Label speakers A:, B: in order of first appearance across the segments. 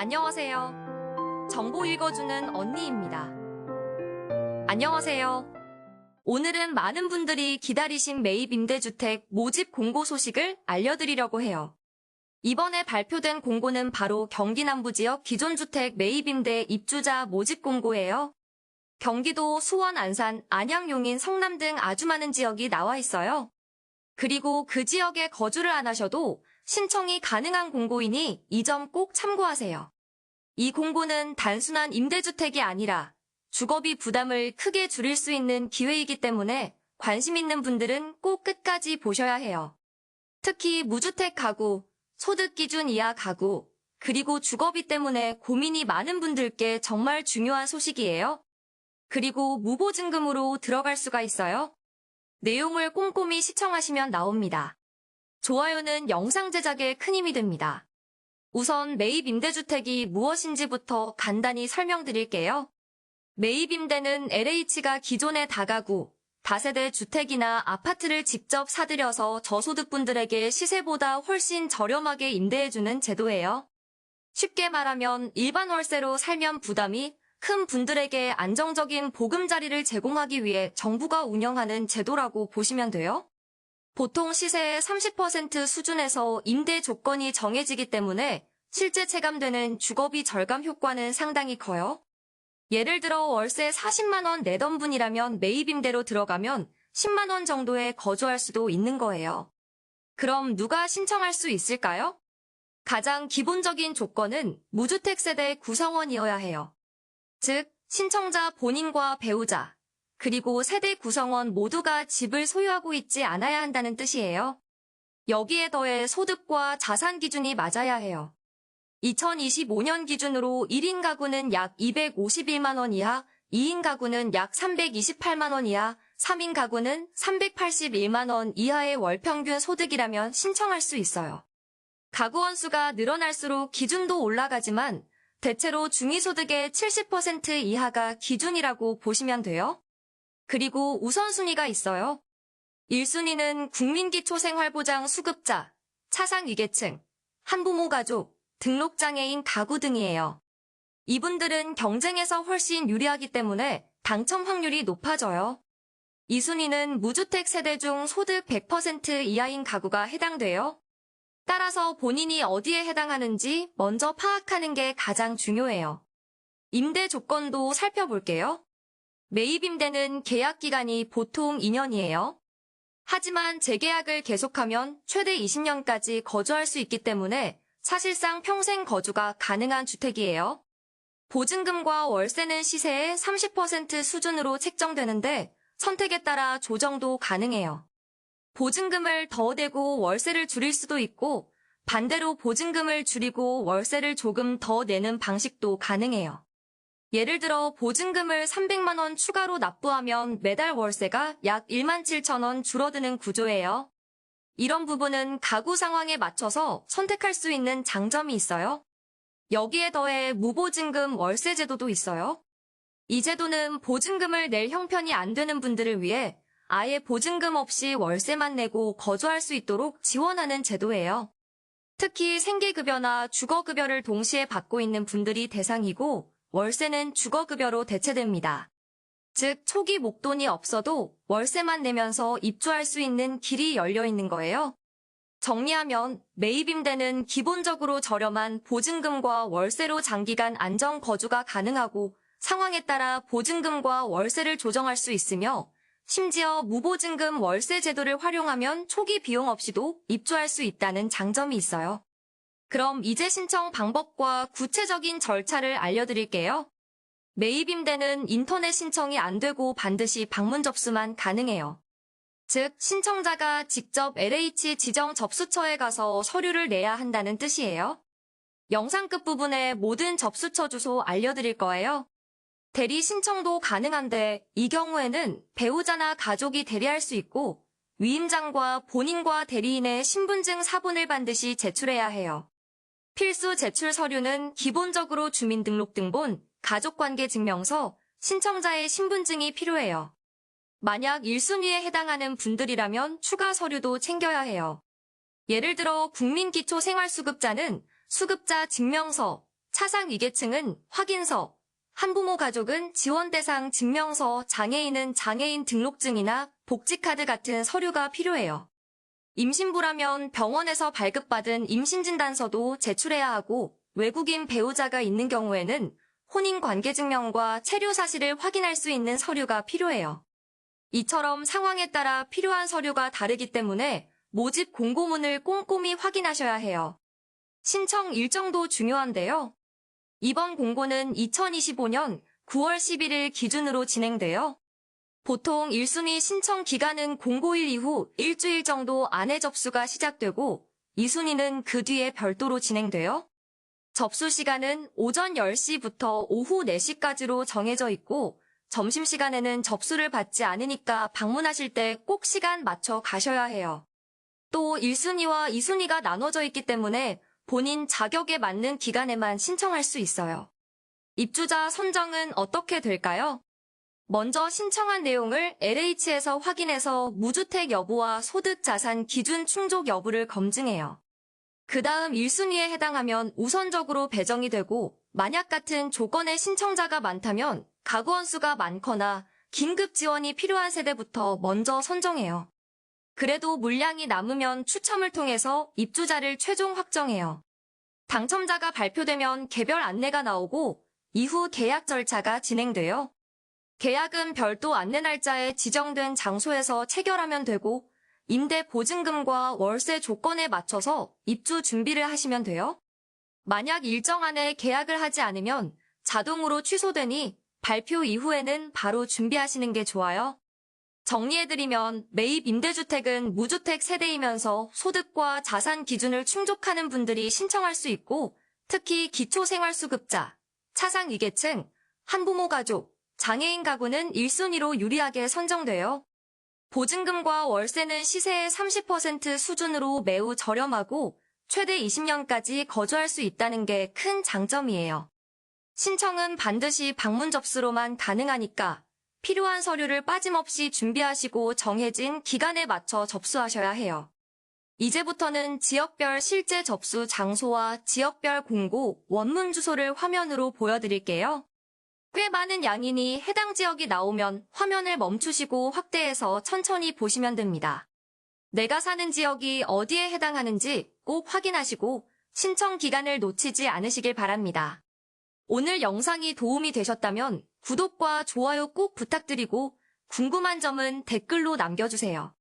A: 안녕하세요. 정보 읽어주는 언니입니다. 안녕하세요. 오늘은 많은 분들이 기다리신 매입 임대주택 모집 공고 소식을 알려드리려고 해요. 이번에 발표된 공고는 바로 경기 남부 지역 기존 주택 매입 임대 입주자 모집 공고예요. 경기도 수원, 안산, 안양, 용인, 성남 등 아주 많은 지역이 나와 있어요. 그리고 그 지역에 거주를 안 하셔도 신청이 가능한 공고이니 이 점 꼭 참고하세요. 이 공고는 단순한 임대주택이 아니라 주거비 부담을 크게 줄일 수 있는 기회이기 때문에 관심 있는 분들은 꼭 끝까지 보셔야 해요. 특히 무주택 가구, 소득 기준 이하 가구, 그리고 주거비 때문에 고민이 많은 분들께 정말 중요한 소식이에요. 그리고 무보증금으로 들어갈 수가 있어요. 내용을 꼼꼼히 시청하시면 나옵니다. 좋아요는 영상 제작에 큰 힘이 됩니다. 우선 매입 임대주택이 무엇인지부터 간단히 설명드릴게요. 매입 임대는 LH가 기존의 다가구, 다세대 주택이나 아파트를 직접 사들여서 저소득분들에게 시세보다 훨씬 저렴하게 임대해주는 제도예요. 쉽게 말하면 일반 월세로 살면 부담이 큰 분들에게 안정적인 보금자리를 제공하기 위해 정부가 운영하는 제도라고 보시면 돼요. 보통 시세의 30% 수준에서 임대 조건이 정해지기 때문에 실제 체감되는 주거비 절감 효과는 상당히 커요. 예를 들어 월세 40만원 내던 분이라면 매입임대로 들어가면 10만원 정도에 거주할 수도 있는 거예요. 그럼 누가 신청할 수 있을까요? 가장 기본적인 조건은 무주택 세대 구성원이어야 해요. 즉, 신청자 본인과 배우자, 그리고 세대 구성원 모두가 집을 소유하고 있지 않아야 한다는 뜻이에요. 여기에 더해 소득과 자산 기준이 맞아야 해요. 2025년 기준으로 1인 가구는 약 251만원 이하, 2인 가구는 약 328만원 이하, 3인 가구는 381만원 이하의 월 평균 소득이라면 신청할 수 있어요. 가구 원수가 늘어날수록 기준도 올라가지만 대체로 중위소득의 70% 이하가 기준이라고 보시면 돼요. 그리고 우선순위가 있어요. 1순위는 국민기초생활보장 수급자, 차상위계층, 한부모 가족, 등록장애인 가구 등이에요. 이분들은 경쟁에서 훨씬 유리하기 때문에 당첨 확률이 높아져요. 2순위는 무주택 세대 중 소득 100% 이하인 가구가 해당돼요. 따라서 본인이 어디에 해당하는지 먼저 파악하는 게 가장 중요해요. 임대 조건도 살펴볼게요. 매입 임대는 계약 기간이 보통 2년이에요. 하지만 재계약을 계속하면 최대 20년까지 거주할 수 있기 때문에 사실상 평생 거주가 가능한 주택이에요. 보증금과 월세는 시세의 30% 수준으로 책정되는데 선택에 따라 조정도 가능해요. 보증금을 더 대고 월세를 줄일 수도 있고 반대로 보증금을 줄이고 월세를 조금 더 내는 방식도 가능해요. 예를 들어 보증금을 300만 원 추가로 납부하면 매달 월세가 약 1만 7천 원 줄어드는 구조예요. 이런 부분은 가구 상황에 맞춰서 선택할 수 있는 장점이 있어요. 여기에 더해 무보증금 월세 제도도 있어요. 이 제도는 보증금을 낼 형편이 안 되는 분들을 위해 아예 보증금 없이 월세만 내고 거주할 수 있도록 지원하는 제도예요. 특히 생계급여나 주거급여를 동시에 받고 있는 분들이 대상이고 월세는 주거급여로 대체됩니다. 즉 초기 목돈이 없어도 월세만 내면서 입주할 수 있는 길이 열려 있는 거예요. 정리하면 매입임대는 기본적으로 저렴한 보증금과 월세로 장기간 안정 거주가 가능하고 상황에 따라 보증금과 월세를 조정할 수 있으며 심지어 무보증금 월세 제도를 활용하면 초기 비용 없이도 입주할 수 있다는 장점이 있어요. 그럼 이제 신청 방법과 구체적인 절차를 알려드릴게요. 매입 임대는 인터넷 신청이 안 되고 반드시 방문 접수만 가능해요. 즉, 신청자가 직접 LH 지정 접수처에 가서 서류를 내야 한다는 뜻이에요. 영상 끝 부분에 모든 접수처 주소 알려드릴 거예요. 대리 신청도 가능한데 이 경우에는 배우자나 가족이 대리할 수 있고 위임장과 본인과 대리인의 신분증 사본을 반드시 제출해야 해요. 필수 제출 서류는 기본적으로 주민등록등본, 가족관계증명서, 신청자의 신분증이 필요해요. 만약 1순위에 해당하는 분들이라면 추가 서류도 챙겨야 해요. 예를 들어 국민기초생활수급자는 수급자 증명서, 차상 위계층은 확인서, 한부모 가족은 지원 대상 증명서, 장애인은 장애인 등록증이나 복지카드 같은 서류가 필요해요. 임신부라면 병원에서 발급받은 임신진단서도 제출해야 하고 외국인 배우자가 있는 경우에는 혼인관계증명과 체류 사실을 확인할 수 있는 서류가 필요해요. 이처럼 상황에 따라 필요한 서류가 다르기 때문에 모집 공고문을 꼼꼼히 확인하셔야 해요. 신청 일정도 중요한데요. 이번 공고는 2025년 9월 11일 기준으로 진행돼요. 보통 1순위 신청 기간은 공고일 이후 일주일 정도 안에 접수가 시작되고 2순위는 그 뒤에 별도로 진행돼요. 접수 시간은 오전 10시부터 오후 4시까지로 정해져 있고 점심시간에는 접수를 받지 않으니까 방문하실 때 꼭 시간 맞춰 가셔야 해요. 또 1순위와 2순위가 나눠져 있기 때문에 본인 자격에 맞는 기간에만 신청할 수 있어요. 입주자 선정은 어떻게 될까요? 먼저 신청한 내용을 LH에서 확인해서 무주택 여부와 소득 자산 기준 충족 여부를 검증해요. 그 다음 1순위에 해당하면 우선적으로 배정이 되고 만약 같은 조건의 신청자가 많다면 가구 원수가 많거나 긴급 지원이 필요한 세대부터 먼저 선정해요. 그래도 물량이 남으면 추첨을 통해서 입주자를 최종 확정해요. 당첨자가 발표되면 개별 안내가 나오고 이후 계약 절차가 진행돼요. 계약은 별도 안내 날짜에 지정된 장소에서 체결하면 되고 임대 보증금과 월세 조건에 맞춰서 입주 준비를 하시면 돼요. 만약 일정 안에 계약을 하지 않으면 자동으로 취소되니 발표 이후에는 바로 준비하시는 게 좋아요. 정리해드리면 매입 임대주택은 무주택 세대이면서 소득과 자산 기준을 충족하는 분들이 신청할 수 있고 특히 기초생활수급자, 차상 위계층, 한부모 가족, 장애인 가구는 1순위로 유리하게 선정돼요. 보증금과 월세는 시세의 30% 수준으로 매우 저렴하고 최대 20년까지 거주할 수 있다는 게 큰 장점이에요. 신청은 반드시 방문 접수로만 가능하니까 필요한 서류를 빠짐없이 준비하시고 정해진 기간에 맞춰 접수하셔야 해요. 이제부터는 지역별 실제 접수 장소와 지역별 공고, 원문 주소를 화면으로 보여드릴게요. 꽤 많은 양이니 해당 지역이 나오면 화면을 멈추시고 확대해서 천천히 보시면 됩니다. 내가 사는 지역이 어디에 해당하는지 꼭 확인하시고 신청 기간을 놓치지 않으시길 바랍니다. 오늘 영상이 도움이 되셨다면 구독과 좋아요 꼭 부탁드리고 궁금한 점은 댓글로 남겨주세요.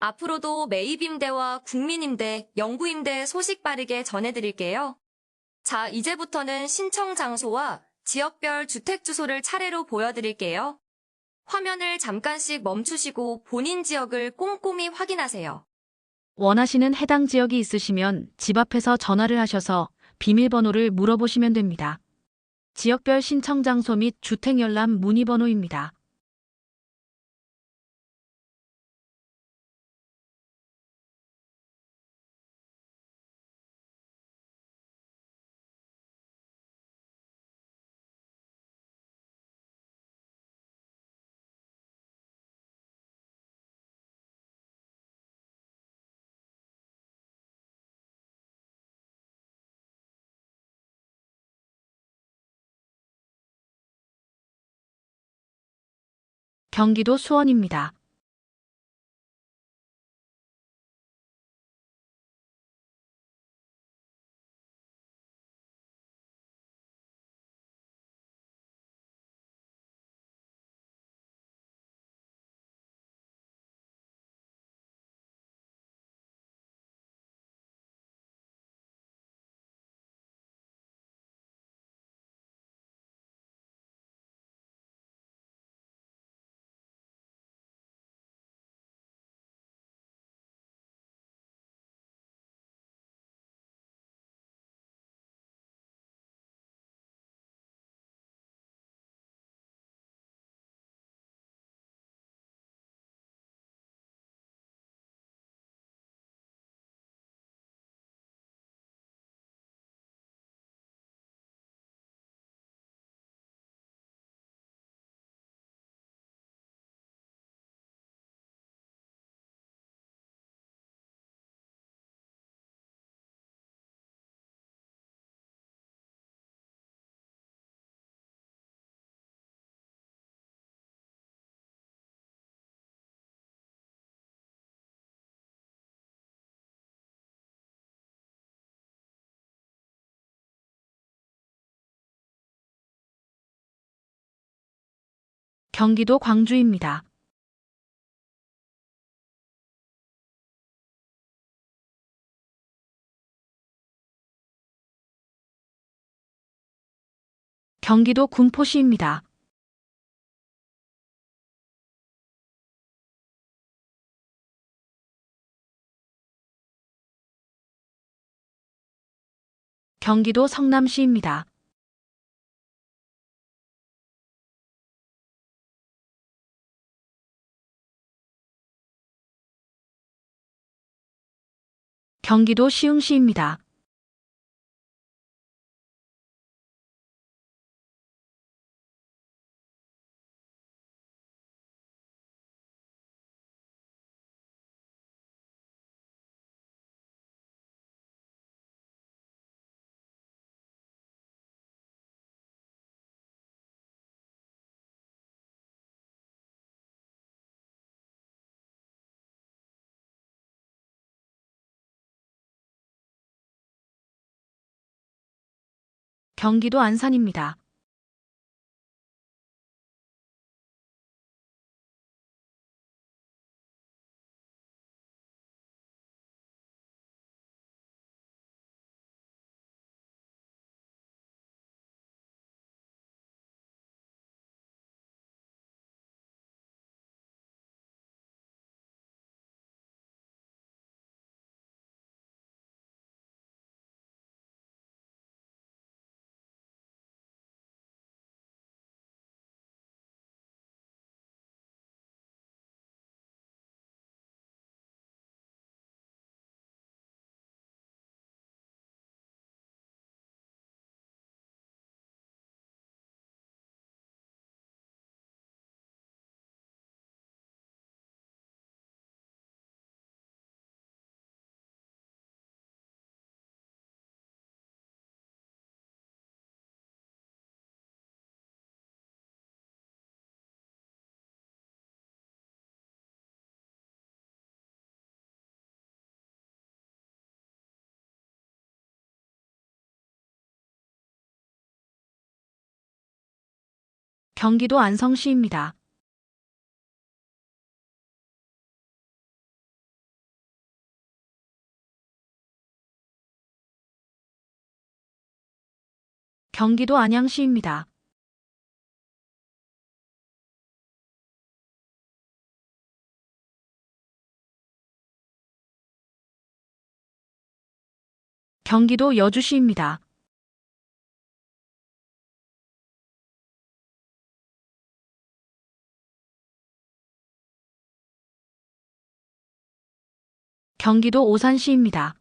A: 앞으로도 매입임대와 국민임대, 영구임대 소식 빠르게 전해드릴게요. 자, 이제부터는 신청 장소와 지역별 주택 주소를 차례로 보여드릴게요. 화면을 잠깐씩 멈추시고 본인 지역을 꼼꼼히 확인하세요.
B: 원하시는 해당 지역이 있으시면 집 앞에서 전화를 하셔서 비밀번호를 물어보시면 됩니다. 지역별 신청 장소 및 주택 열람 문의 번호입니다. 경기도 수원입니다. 경기도 광주입니다. 경기도 군포시입니다. 경기도 성남시입니다. 경기도 시흥시입니다. 경기도 안산입니다. 경기도 안성시입니다. 경기도 안양시입니다. 경기도 여주시입니다. 경기도 오산시입니다.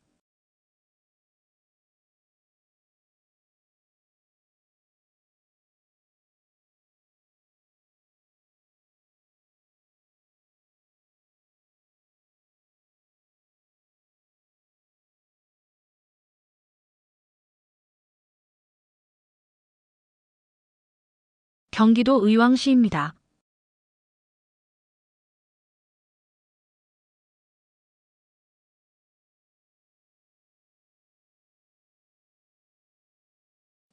B: 경기도 의왕시입니다.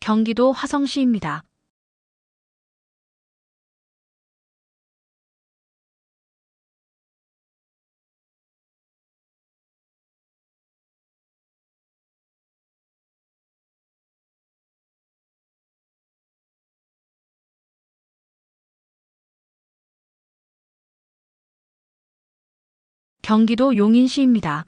B: 경기도 화성시입니다. 경기도 용인시입니다.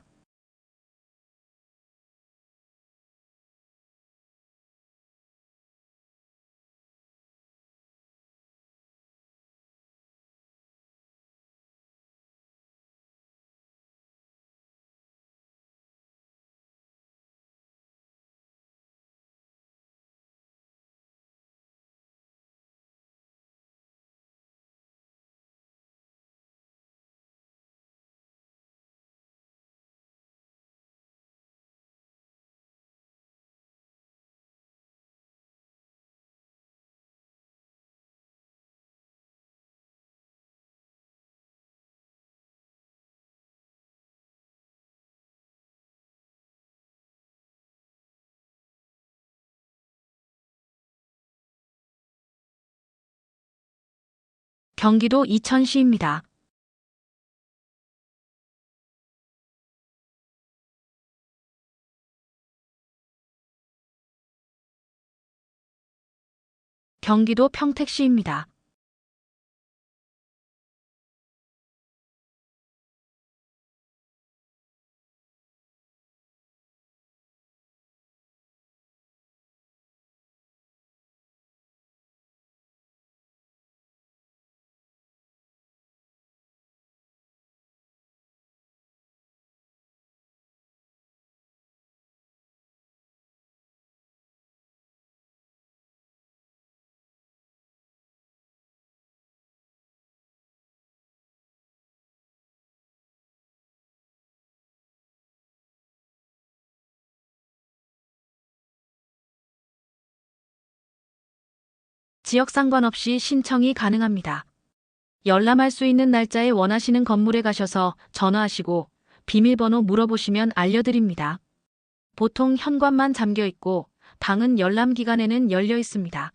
B: 경기도 이천시입니다. 경기도 평택시입니다. 지역 상관없이 신청이 가능합니다. 열람할 수 있는 날짜에 원하시는 건물에 가셔서 전화하시고 비밀번호 물어보시면 알려드립니다. 보통 현관만 잠겨 있고 방은 열람 기간에는 열려 있습니다.